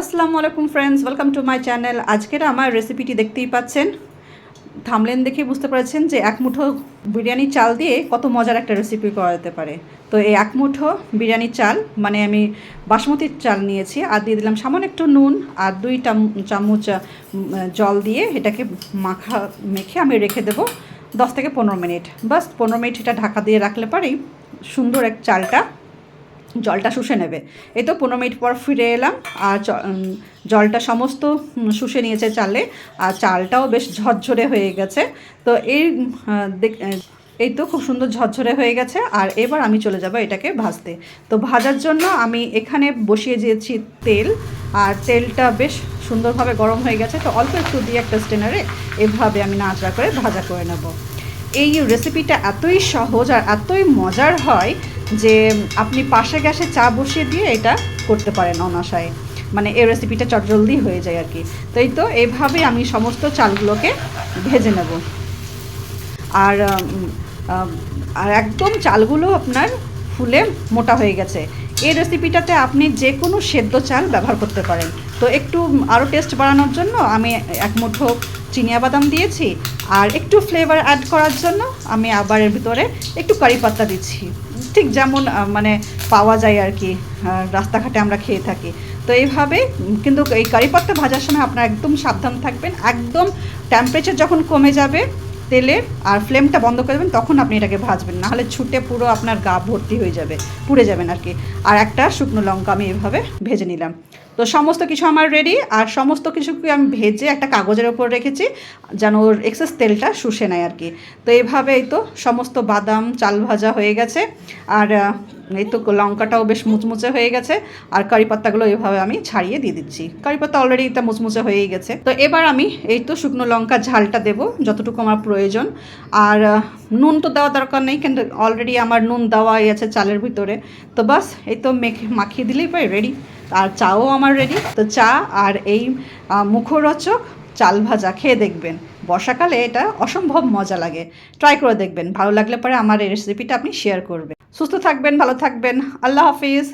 আসসালামু আলাইকুম friends welcome to my channel আজকের আমার রেসিপিটি দেখতেই পাচ্ছেন। থামলেন দেখে বুঝতে পারছেন যে এক মুঠো বিরিয়ানি চাল দিয়ে কত মজার একটা রেসিপি করা যেতে পারে। তো এই এক মুঠো বিরিয়ানি চাল মানে আমি বাসমতির চাল নিয়েছি, আর দিয়ে দিলাম সামান্য একটু নুন আর দুই চামচ জল দিয়ে এটাকে মাখা, মেখে আমি রেখে দেবো দশ থেকে পনেরো মিনিট। বাস পনেরো মিনিট এটা ঢাকা দিয়ে রাখলে পরেই সুন্দর এক চালটা জলটা শুষে নেবে। এই তো পনেরো মিনিট পর ফিরে এলাম। আর জলটা সমস্ত শুষে নিয়েছে চালে। আর চালটাও বেশ ঝরঝরে হয়ে গেছে। তো এই এই তো খুব সুন্দর ঝরঝরে হয়ে গেছে। আর এবার আমি চলে যাব এটাকে ভাজতে। তো ভাজার জন্য আমি এখানে বসিয়ে দিয়েছি তেল। আর তেলটা বেশ সুন্দরভাবে গরম হয়ে গেছে। তো অল্প একটু দিয়ে একটা স্টেনারে এভাবে আমি নাচড়া করে ভাজা করে নেব। এই রেসিপিটা এতই সহজ আর এতই মজার হয় যে আপনি পাশে গ্যাসে চা বসিয়ে দিয়ে এটা করতে পারেন অনাশায় মানে এই রেসিপিটা চটজলদি হয়ে যায় আর কি। তাই তো এইভাবে আমি সমস্ত চালগুলোকে ভেজে নেব। আর আর একদম চালগুলো আপনার ফুলে মোটা হয়ে গেছে। এই রেসিপিটাতে আপনি যে কোনো সেদ্ধ চাল ব্যবহার করতে পারেন। তো একটু আরও টেস্ট বাড়ানোর জন্য আমি এক মুঠো চিনিয়া বাদাম দিয়েছি। আর একটু ফ্লেভার অ্যাড করার জন্য আমি আবার এর ভিতরে একটু কারি পাত্তা দিচ্ছি। ঠিক যেমন মানে পাওয়া যায় আর কি রাস্তাঘাটে আমরা খেয়ে থাকি। তো এইভাবে কিন্তু এই কারি পাত্তা ভাজার সময় আপনারা একদম সাবধান থাকবেন। একদম টেম্পারেচার যখন কমে যাবে তেলের আর ফ্লেমটা বন্ধ করে দেবেন, তখন আপনি এটাকে ভাজবেন। নাহলে ছুটে পুরো আপনার গা ভর্তি হয়ে যাবে, পুড়ে যাবেন আর কি। আর একটা শুকনো লঙ্কা আমি এভাবে ভেজে নিলাম। তো সমস্ত কিছু আমার রেডি আর সমস্ত কিছুকে আমি ভেজে একটা কাগজের ওপর রেখেছি, যেন ওর এক্সেস তেলটা শুষে নেয় আর কি। তো এইভাবে এই তো সমস্ত বাদাম, চাল ভাজা হয়ে গেছে, আর এই তো লঙ্কাটাও বেশ মুচমুচে হয়ে গেছে, আর কারি পাত্তাগুলো এইভাবে আমি ছাড়িয়ে দিয়ে দিচ্ছি। কারি পাত্তা অলরেডি এটা মুচমুচে হয়েই গেছে। তো এবার আমি এই তো শুকনো লঙ্কা ঝালটা দেব, যতটুকু আমার প্রয়োজন। আর নুন তো দেওয়া দরকার নেই, কিন্তু অলরেডি আমার নুন দেওয়াই আছে চালের ভিতরে। তো বাস, এই তো মেখে মাখিয়ে দিলেই পাই রেডি আর চাও আমার রেডি তো চা আর এই মুখরোচক চাল ভাজা খেয়ে দেখবেন। বর্ষাকালে এটা অসম্ভব মজা লাগে। ট্রাই করে দেখবেন। ভালো লাগলে পরে আমার এই রেসিপিটা আপনি শেয়ার করবেন। সুস্থ থাকবেন, ভালো থাকবেন। আল্লাহ হাফিজ।